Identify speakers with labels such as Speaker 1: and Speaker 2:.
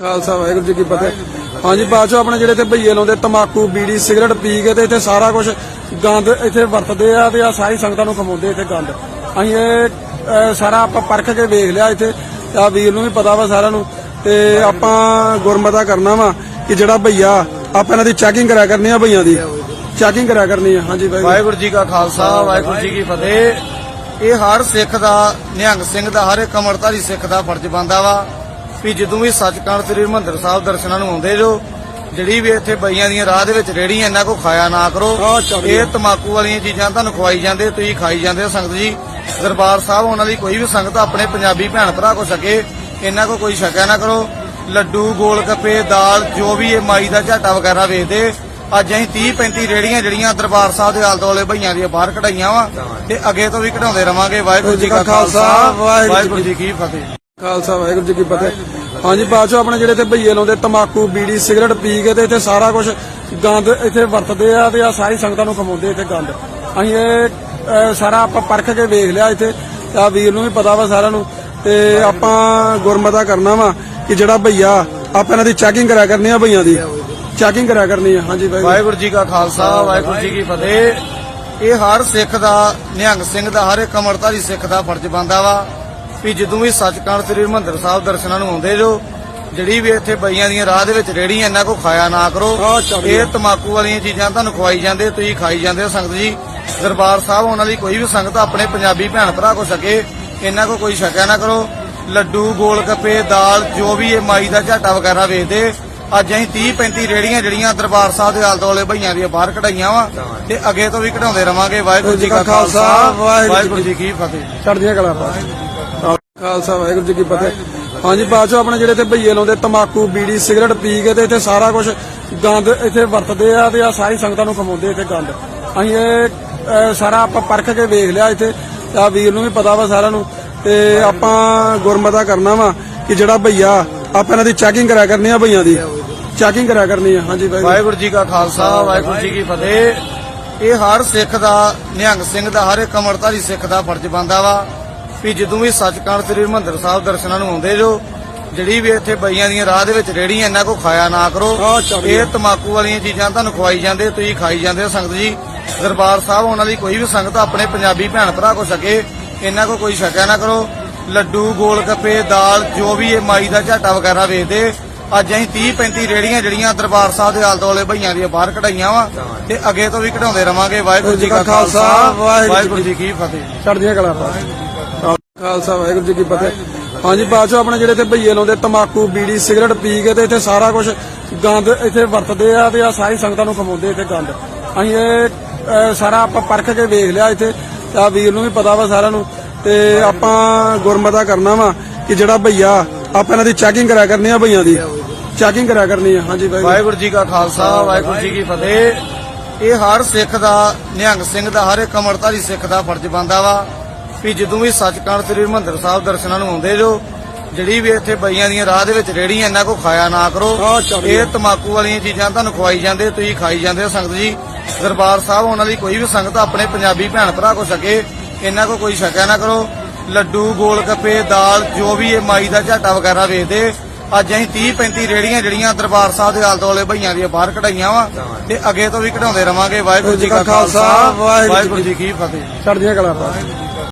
Speaker 1: ਖਾਲਸਾ ਵਾਹਿਗੁਰੂ ਜੀ ਕੀ ਫਤਿਹ। ਹਾਂਜੀ ਬਾਦਸ਼ਾਹ ਆਪਣੇ ਜਿਹੜੇ ਤੇ ਭਈਏ ਲਾਉਂਦੇ ਤਮਾਕੂ ਬੀੜੀ ਸਿਗਰਟ ਪੀ ਕੇ ਤੇ ਇੱਥੇ ਸਾਰਾ ਕੁਝ ਗੰਦ ਇੱਥੇ ਵਰਤਦੇ ਆ ਤੇ ਆ ਸਾਰੀ ਸੰਗਤਾਂ ਨੂੰ ਖਮਾਉਂਦੇ ਇੱਥੇ ਗੰਦ। ਅਸੀਂ ਇਹ ਅਹ, ਸਾਰਾ ਆਪਾਂ ਪਰਖ ਕੇ ਵੇਖ ਲਿਆ ਇੱਥੇ। ਆ ਵੀਰ ਨੂੰ ਵੀ ਪਤਾ ਵਾ ਸਾਰਿਆਂ ਨੂੰ। ਤੇ ਆਪਾਂ ਗੁਰਮਤਾ ਕਰਨਾ ਵਾ ਕਿ ਜਿਹੜਾ ਭਈਆ ਆਪਾਂ ਇਹਨਾਂ ਦੀ ਚੈਕਿੰਗ ਕਰਿਆ ਕਰਨੀ ਆ ਭਈਆਂ ਦੀ। ਚੈਕਿੰਗ ਕਰਿਆ ਕਰਨੀ ਆ। ਹਾਂਜੀ ਵਾਹਿਗੁਰੂ।
Speaker 2: ਵਾਹਿਗੁਰੂ ਜੀ ਕਾ ਖਾਲਸਾ ਵਾਹਿਗੁਰੂ ਜੀ ਕੀ ਫਤਿਹ। ਇਹ ਹਰ ਸਿੱਖ ਦਾ ਨਿਹੰਗ ਸਿੰਘ ਦਾ ਹਰ ਇੱਕ ਅਮਰਤਾਰੀ ਸਿੱਖ ਦਾ ਫਰਜ਼ ਬਣਦਾ ਵਾ। ਵੀ ਜਦੋਂ ਵੀ ਸੱਚਖੰਡ ਸ੍ਰੀ ਹਰਿਮੰਦਰ ਸਾਹਿਬ ਦਰਸ਼ਨਾਂ ਨੂੰ ਆਉਂਦੇ ਜੋ ਜਿਹੜੀ ਵੀ ਇੱਥੇ ਬਈਆਂ ਦੀਆਂ ਰਾਹ ਦੇ ਵਿੱਚ ਰੇੜੀਆਂ ਇਹਨਾਂ ਕੋ ਖਾਇਆ ਨਾ ਕਰੋ। ਇਹ ਤਮਾਕੂ ਵਾਲੀਆਂ ਚੀਜ਼ਾਂ ਤੁਹਾਨੂੰ ਖਵਾਈ ਜਾਂਦੇ ਤੁਸੀਂ ਖਾਈ ਜਾਂਦੇ ਹੋ ਸੰਗਤ ਜੀ। ਦਰਬਾਰ ਸਾਹਿਬ ਉਹਨਾਂ ਲਈ ਕੋਈ ਵੀ ਸੰਗਤ ਆਪਣੇ ਪੰਜਾਬੀ ਭੈਣ ਭਰਾ ਕੋ ਸਕੇ ਇਹਨਾਂ ਕੋ ਕੋਈ ਸ਼ੱਕਿਆ ਨਾ ਕਰੋ। ਲੱਡੂ ਗੋਲ ਗੱਪੇ ਦਾਲ ਜੋ ਵੀ ਇਹ ਮਾਈ ਦਾ ਝਾਟਾ ਵਗੈਰਾ ਵੇਚਦੇ ਅੱਜ ਅਸੀਂ 30 35 ਰੇੜੀਆਂ ਜਿਹੜੀਆਂ ਦਰਬਾਰ ਸਾਹਿਬ ਦੇ ਆਲੇ ਦੁਆਲੇ ਭਈਆਂ ਦੀਆਂ ਬਾਹਰ ਕਢਾਈਆਂ ਵਾ ਤੇ ਅੱਗੇ ਤੋਂ ਵੀ ਕਢਾਉਂਦੇ ਰਵਾਂਗੇ। ਵਾਹਿਗੁਰੂ ਜੀ ਕਾ ਖਾਲਸਾ ਵਾਹਿਗੁਰੂ ਜੀ ਕੀ ਫਤਿਹ।
Speaker 1: ਖਾਲਸਾ, ਵਾਹਿਗੁਰੂ ਜੀ ਕੀ ਫਤਿਹ। ਹਾਂਜੀ ਬਾਦਸ਼ਾਹ ਆਪਣੇ ਜਿਹੜੇ ਤੇ ਭਈਏ ਲਾਉਂਦੇ, ਤਮਾਕੂ, ਬੀੜੀ, ਸਿਗਰਟ ਪੀ ਕੇ ਤੇ ਇੱਥੇ ਸਾਰਾ ਕੁਝ ਗੰਦ ਇੱਥੇ ਵਰਤਦੇ ਆ ਤੇ ਆ ਸਾਰੀ ਸੰਗਤਾਂ ਨੂੰ ਖਮਾਉਂਦੇ ਇੱਥੇ ਗੰਦ। ਅਸੀਂ ਇਹ ਸਾਰਾ ਆਪਾਂ ਪਰਖ ਕੇ ਵੇਖ ਲਿਆ ਇੱਥੇ। ਆ ਵੀਰ ਨੂੰ ਵੀ ਪਤਾ ਵਾ ਸਾਰਿਆਂ ਨੂੰ। ਤੇ ਆਪਾਂ ਗੁਰਮਤਾ ਕਰਨਾ ਵਾ ਕਿ ਜਿਹੜਾ ਭਈਆ, ਆਪਾਂ ਇਹਨਾਂ ਦੀ ਚੈਕਿੰਗ ਕਰਾ ਕਰਨੀ ਆ ਭਈਆਂ ਦੀ। ਚੈਕਿੰਗ ਕਰਾ ਕਰਨੀ ਆ। ਹਾਂਜੀ, ਵਾਹਿਗੁਰੂ।
Speaker 2: ਵਾਹਿਗੁਰੂ ਜੀ ਕਾ ਖਾਲਸਾ, ਵਾਹਿਗੁਰੂ ਜੀ ਕੀ ਫਤਿਹ। ਇਹ ਹਰ ਸਿੱਖ ਦਾ, ਨਿਹੰਗ ਸਿੰਘ ਦਾ, ਹਰ ਇੱਕ ਅਮਰਤਾਰੀ ਸਿੱਖ ਦਾ ਫਰਜ਼ ਬਣਦਾ ਵਾ। ਵੀ ਜਦੋਂ ਵੀ ਸੱਚਖੰਡ ਸ੍ਰੀ ਹਰਿਮੰਦਰ ਸਾਹਿਬ ਦਰਸ਼ਨਾਂ ਨੂੰ ਆਉਂਦੇ ਜੋ ਜਿਹੜੀ ਵੀ ਇੱਥੇ ਬਈਆਂ ਦੀਆਂ ਰਾਹ ਦੇ ਵਿੱਚ ਰੇੜੀਆਂ ਇਹਨਾਂ ਕੋ ਖਾਇਆ ਨਾ ਕਰੋ। ਇਹ ਤਮਾਕੂ ਵਾਲੀਆਂ ਚੀਜ਼ਾਂ ਤੁਹਾਨੂੰ ਖਵਾਈ ਜਾਂਦੇ ਤੁਸੀਂ ਖਾਈ ਜਾਂਦੇ ਹੋ ਸੰਗਤ ਜੀ। ਦਰਬਾਰ ਸਾਹਿਬ ਉਹਨਾਂ ਲਈ ਕੋਈ ਵੀ ਸੰਗਤ ਆਪਣੇ ਪੰਜਾਬੀ ਭੈਣ ਭਰਾ ਕੋ ਸਕੇ ਇਹਨਾਂ ਕੋ ਕੋਈ ਸ਼ੱਕਿਆ ਨਾ ਕਰੋ। ਲੱਡੂ ਗੋਲ ਗੱਪੇ ਦਾਲ ਜੋ ਵੀ ਇਹ ਮਾਈ ਦਾ ਝਾਟਾ ਵਗੈਰਾ ਵੇਚਦੇ ਅੱਜ ਅਸੀਂ 30 35 ਰੇੜੀਆਂ ਜਿਹੜੀਆਂ ਦਰਬਾਰ ਸਾਹਿਬ ਦੇ ਆਲੇ ਦੁਆਲੇ ਭਈਆਂ ਦੀਆਂ ਬਾਹਰ ਕਢਾਈਆਂ ਵਾ ਤੇ ਅੱਗੇ ਤੋਂ ਵੀ ਕਢਾਉਂਦੇ ਰਵਾਂਗੇ। ਵਾਹਿਗੁਰੂ ਜੀ ਕਾ ਖਾਲਸਾ। ਵਾਹਿਗੁਰੂ ਜੀ ਕੀ ਫਤਿਹ।
Speaker 1: ਚੜ੍ਹਦੀਆਂ ਕਲਾ ਖਾਲਸਾ ਵਾਹਿਗੁਰੂ ਜੀ ਕੀ ਫਤਿਹ। ਹਾਂਜੀ ਬਾਦਸ਼ਾਹ ਆਪਣੇ ਜਿਹੜੇ ਤੇ ਭਈਏ ਲਾਉਂਦੇ ਤਮਾਕੂ ਬੀੜੀ ਸਿਗਰਟ ਪੀ ਕੇ ਤੇ ਇੱਥੇ ਸਾਰਾ ਕੁਝ ਗੰਦ ਇੱਥੇ ਵਰਤਦੇ ਆ ਤੇ ਆ ਸਾਰੀ ਸੰਗਤਾਂ ਨੂੰ ਖਮਾਉਂਦੇ ਇੱਥੇ ਗੰਦ। ਅਸੀਂ ਇਹ ਅਹ, ਸਾਰਾ ਆਪਾਂ ਪਰਖ ਕੇ ਵੇਖ ਲਿਆ ਇੱਥੇ। ਆ ਵੀਰ ਨੂੰ ਵੀ ਪਤਾ ਵਾ ਸਾਰਿਆਂ ਨੂੰ। ਤੇ ਆਪਾਂ ਗੁਰਮਤਾ ਕਰਨਾ ਵਾ ਕਿ ਜਿਹੜਾ ਭਈਆ ਆਪਾਂ ਇਹਨਾਂ ਦੀ ਚੈਕਿੰਗ ਕਰਿਆ ਕਰਨੀ ਆ ਭਈਆਂ ਦੀ। ਚੈਕਿੰਗ ਕਰਿਆ ਕਰਨੀ ਆ। ਹਾਂਜੀ ਵਾਹਿਗੁਰੂ।
Speaker 2: ਵਾਹਿਗੁਰੂ ਜੀ ਕਾ ਖਾਲਸਾ ਵਾਹਿਗੁਰੂ ਜੀ ਕੀ ਫਤਿਹ। ਇਹ ਹਰ ਸਿੱਖ ਦਾ ਨਿਹੰਗ ਸਿੰਘ ਦਾ ਹਰ ਇੱਕ ਅਮਰਤਾਰੀ ਸਿੱਖ ਦਾ ਫਰਜ਼ ਬਣਦਾ ਵਾ। ਵੀ ਜਦੋਂ ਵੀ ਸੱਚਖੰਡ ਸ੍ਰੀ ਹਰਿਮੰਦਰ ਸਾਹਿਬ ਦਰਸ਼ਨਾਂ ਨੂੰ ਆਉਂਦੇ ਜੋ ਜਿਹੜੀ ਵੀ ਇੱਥੇ ਬਈਆਂ ਦੀਆਂ ਰਾਹ ਦੇ ਵਿੱਚ ਰੇੜੀਆਂ ਇਹਨਾਂ ਕੋ ਖਾਇਆ ਨਾ ਕਰੋ ਇਹ ਤਮਾਕੂ ਵਾਲੀਆਂ ਚੀਜ਼ਾਂ ਤੁਹਾਨੂੰ ਖਵਾਈ ਜਾਂਦੇ ਤੁਸੀਂ ਖਾਈ ਜਾਂਦੇ ਸੰਗਤ ਜੀ। ਦਰਬਾਰ ਸਾਹਿਬ ਉਹਨਾਂ ਲਈ ਕੋਈ ਵੀ ਸੰਗਤ ਆਪਣੇ ਪੰਜਾਬੀ ਭੈਣ ਭਰਾ ਕੋ ਸਕੇ ਇਹਨਾਂ ਕੋ ਕੋਈ ਸ਼ੱਕਿਆ ਨਾ ਕਰੋ। ਲੱਡੂ ਗੋਲ ਗੱਪੇ ਦਾਲ ਜੋ ਵੀ ਇਹ ਮਾਈ ਦਾ ਝਾਟਾ ਵਗੈਰਾ ਵੇਚਦੇ ਅੱਜ ਅਸੀਂ 30 35 ਰੇੜੀਆਂ ਜਿਹੜੀਆਂ ਦਰਬਾਰ ਸਾਹਿਬ ਦੇ ਆਲੇ ਦੁਆਲੇ ਭਈਆਂ ਦੀਆਂ ਬਾਹਰ ਕਢਾਈਆਂ ਵਾ ਤੇ ਅੱਗੇ ਤੋਂ ਵੀ ਕਢਾਉਂਦੇ ਰਵਾਂਗੇ। ਵਾਹਿਗੁਰੂ ਜੀ ਕਾ ਖਾਲਸਾ ਵਾਹਿਗੁਰੂ ਜੀ ਕੀ ਫਤਿਹ।
Speaker 1: ਚੜ੍ਹਦੀਆਂ ਕਲਾ ਖਾਲਸਾ, ਵਾਹਿਗੁਰੂ ਜੀ ਕੀ ਫਤਿਹ। ਹਾਂਜੀ ਬਾਦਸ਼ਾਹ ਆਪਣੇ ਜਿਹੜੇ ਤੇ ਭਈਏ ਲਾਉਂਦੇ, ਤਮਾਕੂ, ਬੀੜੀ, ਸਿਗਰਟ ਪੀ ਕੇ ਤੇ ਇੱਥੇ ਸਾਰਾ ਕੁਝ ਗੰਦ ਇੱਥੇ ਵਰਤਦੇ ਆ ਤੇ ਆ ਸਾਰੀ ਸੰਗਤਾਂ ਨੂੰ ਖਮਾਉਂਦੇ ਇੱਥੇ ਗੰਦ। ਅਸੀਂ ਇਹ ਸਾਰਾ ਆਪਾਂ ਪਰਖ ਕੇ ਵੇਖ ਲਿਆ ਇੱਥੇ। ਆ ਵੀਰ ਨੂੰ ਵੀ ਪਤਾ ਵਾ ਸਾਰਿਆਂ ਨੂੰ। ਤੇ ਆਪਾਂ ਗੁਰਮਤਾ ਕਰਨਾ ਵਾ ਕਿ ਜਿਹੜਾ ਭਈਆ, ਆਪਾਂ ਇਹਨਾਂ ਦੀ ਚੈਕਿੰਗ ਕਰਾ ਕਰਨੀ ਆ ਭਈਆਂ ਦੀ। ਚੈਕਿੰਗ ਕਰਿਆ ਕਰਨੀ ਆ। ਹਾਂਜੀ, ਵਾਹਿਗੁਰੂ।
Speaker 2: ਵਾਹਿਗੁਰੂ ਜੀ ਕਾ ਖਾਲਸਾ, ਵਾਹਿਗੁਰੂ ਜੀ ਕੀ ਫਤਿਹ। ਇਹ ਹਰ ਸਿੱਖ ਦਾ, ਨਿਹੰਗ ਸਿੰਘ ਦਾ, ਹਰ ਇੱਕ ਅਮਰਤਾਰੀ ਸਿੱਖ ਦਾ ਫਰਜ਼ ਬਣਦਾ ਵਾ। ਵੀ ਜਦੋਂ ਵੀ ਸੱਚਖੰਡ ਸ੍ਰੀ ਹਰਿਮੰਦਰ ਸਾਹਿਬ ਦਰਸ਼ਨਾਂ ਨੂੰ ਆਉਂਦੇ ਜੋ ਜਿਹੜੀ ਵੀ ਇੱਥੇ ਬਈਆਂ ਦੀਆਂ ਰਾਹ ਦੇ ਵਿੱਚ ਰੇੜੀਆਂ ਇਹਨਾਂ ਕੋ ਖਾਇਆ ਨਾ ਕਰੋ ਇਹ ਤਮਾਕੂ ਵਾਲੀਆਂ ਚੀਜ਼ਾਂ ਤੁਹਾਨੂੰ ਖਵਾਈ ਜਾਂਦੇ ਤੁਸੀਂ ਖਾਈ ਜਾਂਦੇ ਸੰਗਤ ਜੀ। ਦਰਬਾਰ ਸਾਹਿਬ ਉਹਨਾਂ ਲਈ ਕੋਈ ਵੀ ਸੰਗਤ ਆਪਣੇ ਪੰਜਾਬੀ ਭੈਣ ਭਰਾ ਕੋ ਸਕੇ ਇਹਨਾਂ ਕੋ ਕੋਈ ਸ਼ੱਕਿਆ ਨਾ ਕਰੋ। ਲੱਡੂ ਗੋਲ ਗੱਪੇ ਦਾਲ ਜੋ ਵੀ ਇਹ ਮਾਈ ਦਾ ਝਾਟਾ ਵਗੈਰਾ ਵੇਚਦੇ ਅੱਜ ਅਸੀਂ 30 35 ਰੇੜੀਆਂ ਜਿਹੜੀਆਂ ਦਰਬਾਰ ਸਾਹਿਬ ਦੇ ਆਲੇ ਦੁਆਲੇ ਭਈਆਂ ਦੀਆਂ ਬਾਹਰ ਕਢਾਈਆਂ ਵਾ ਤੇ ਅੱਗੇ ਤੋਂ ਵੀ ਕਢਾਉਂਦੇ ਰਵਾਂਗੇ। ਵਾਹਿਗੁਰੂ ਜੀ ਕਾ ਖਾਲਸਾ ਵਾਹਿਗੁਰੂ ਜੀ ਕੀ ਫਤਿਹ।
Speaker 1: ਚੜ੍ਹਦੀਆਂ ਕਲਾ